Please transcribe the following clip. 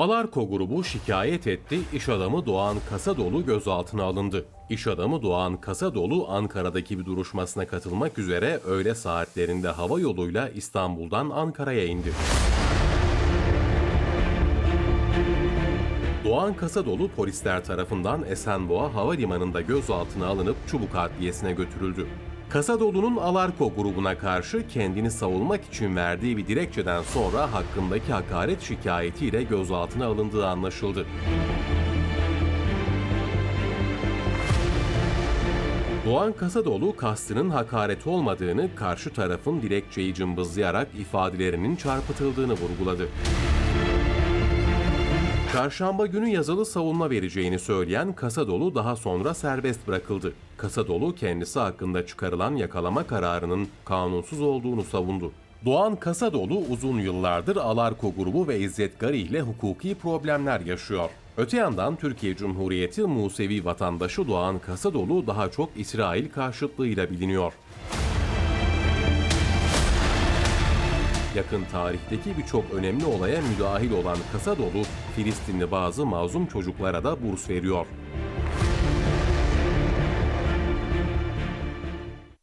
Alarko grubu şikayet etti, iş adamı Doğan Kasadolu gözaltına alındı. İş adamı Doğan Kasadolu Ankara'daki bir duruşmasına katılmak üzere öğle saatlerinde hava yoluyla İstanbul'dan Ankara'ya indi. Doğan Kasadolu polisler tarafından Esenboğa Havalimanı'nda gözaltına alınıp Çubuk Adliyesi'ne götürüldü. Kasadolu'nun Alarko grubuna karşı kendini savunmak için verdiği bir dilekçeden sonra hakkındaki hakaret şikayetiyle gözaltına alındığı anlaşıldı. Doğan Kasadoğlu kastının hakaret olmadığını, karşı tarafın dilekçeyi cımbızlayarak ifadelerinin çarpıtıldığını vurguladı. Çarşamba günü yazılı savunma vereceğini söyleyen Kasadolu daha sonra serbest bırakıldı. Kasadolu kendisi hakkında çıkarılan yakalama kararının kanunsuz olduğunu savundu. Doğan Kasadolu uzun yıllardır Alarko grubu ve İzzet Gari ile hukuki problemler yaşıyor. Öte yandan Türkiye Cumhuriyeti Musevi vatandaşı Doğan Kasadolu daha çok İsrail karşıtlığıyla biliniyor. Yakın tarihteki birçok önemli olaya müdahil olan Kasadolu, Filistinli bazı mazlum çocuklara da burs veriyor.